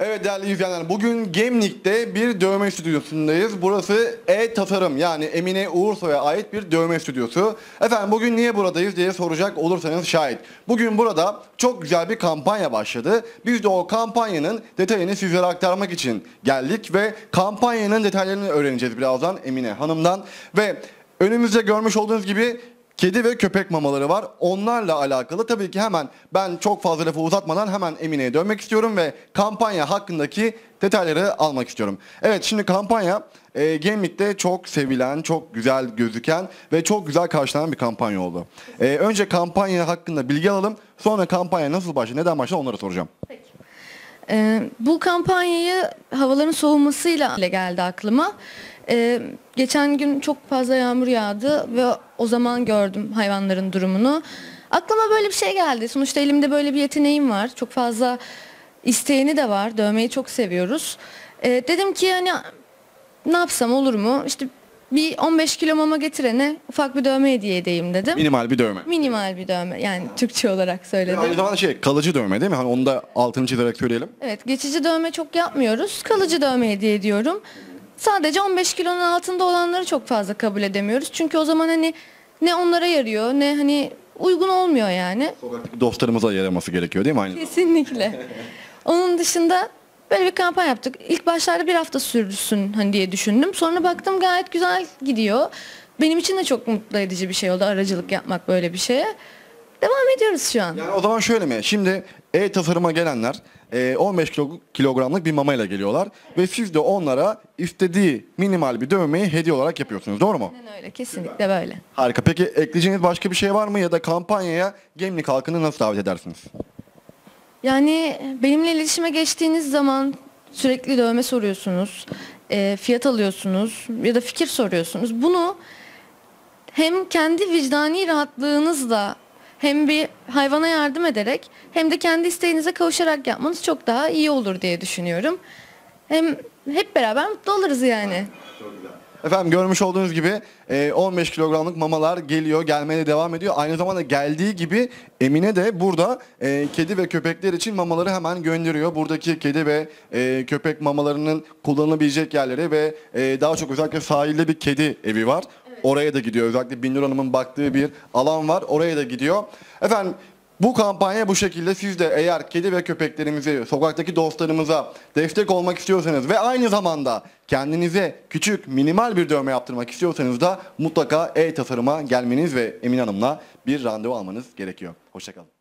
Evet değerli izleyenler bugün Gemlik'te bir dövme stüdyosundayız. Burası E-Tasarım yani Emine Uğursoy'a ait bir dövme stüdyosu. Efendim bugün niye buradayız diye soracak olursanız şahit. Bugün burada çok güzel bir kampanya başladı. Biz de o kampanyanın detayını sizlere aktarmak için geldik ve kampanyanın detaylarını öğreneceğiz birazdan Emine Hanım'dan. Ve önümüzde görmüş olduğunuz gibi Kedi ve köpek mamaları var. Onlarla alakalı tabii ki hemen ben çok fazla lafı uzatmadan hemen Emine'ye dönmek istiyorum ve kampanya hakkındaki detayları almak istiyorum. Evet şimdi kampanya e, Gemlik'te çok sevilen, çok güzel gözüken ve çok güzel karşılanan bir kampanya oldu. E, önce kampanya hakkında bilgi alalım. Sonra kampanya nasıl başladı, neden başladı onları soracağım. Ee, bu kampanyayı havaların soğumasıyla geldi aklıma. Ee, geçen gün çok fazla yağmur yağdı ve o zaman gördüm hayvanların durumunu. Aklıma böyle bir şey geldi. Sonuçta elimde böyle bir yeteneğim var. Çok fazla isteğini de var. Dövmeyi çok seviyoruz. Ee, dedim ki hani ne yapsam olur mu? İşte bir 15 kilo mama getirene ufak bir dövme hediye edeyim dedim. Minimal bir dövme. Minimal bir dövme yani Türkçe olarak söyledim. Aynı zamanda şey kalıcı dövme değil mi? Hani onu da altını çizerek söyleyelim. Evet geçici dövme çok yapmıyoruz. Kalıcı dövme hediye ediyorum. Sadece 15 kilonun altında olanları çok fazla kabul edemiyoruz. Çünkü o zaman hani ne onlara yarıyor ne hani uygun olmuyor yani. Sokaktaki dostlarımıza yaraması gerekiyor değil mi? Aynı Kesinlikle. Onun dışında böyle bir kampanya yaptık. İlk başlarda bir hafta sürsün hani diye düşündüm. Sonra baktım gayet güzel gidiyor. Benim için de çok mutlu edici bir şey oldu aracılık yapmak böyle bir şeye. Devam ediyoruz şu an. Yani o zaman şöyle mi? Şimdi e-tasarıma gelenler e, 15 kilo- kilogramlık bir mamayla geliyorlar ve siz de onlara istediği minimal bir dövmeyi hediye olarak yapıyorsunuz. Doğru mu? Aynen öyle kesinlikle böyle. Harika. Peki ekleyeceğiniz başka bir şey var mı ya da kampanyaya Gemlik halkını nasıl davet edersiniz? Yani benimle iletişime geçtiğiniz zaman sürekli dövme soruyorsunuz, e, fiyat alıyorsunuz ya da fikir soruyorsunuz. Bunu hem kendi vicdani rahatlığınızla hem bir hayvana yardım ederek hem de kendi isteğinize kavuşarak yapmanız çok daha iyi olur diye düşünüyorum. Hem hep beraber mutlu oluruz yani. Efendim görmüş olduğunuz gibi e, 15 kilogramlık mamalar geliyor, gelmeye de devam ediyor. Aynı zamanda geldiği gibi Emine de burada e, kedi ve köpekler için mamaları hemen gönderiyor. Buradaki kedi ve e, köpek mamalarının kullanılabilecek yerleri ve e, daha çok özellikle sahilde bir kedi evi var. Oraya da gidiyor. Özellikle Binur Hanım'ın baktığı bir alan var. Oraya da gidiyor. Efendim bu kampanya bu şekilde siz de eğer kedi ve köpeklerimizi, sokaktaki dostlarımıza destek olmak istiyorsanız ve aynı zamanda kendinize küçük, minimal bir dövme yaptırmak istiyorsanız da mutlaka e-tasarıma gelmeniz ve Emin Hanım'la bir randevu almanız gerekiyor. Hoşçakalın.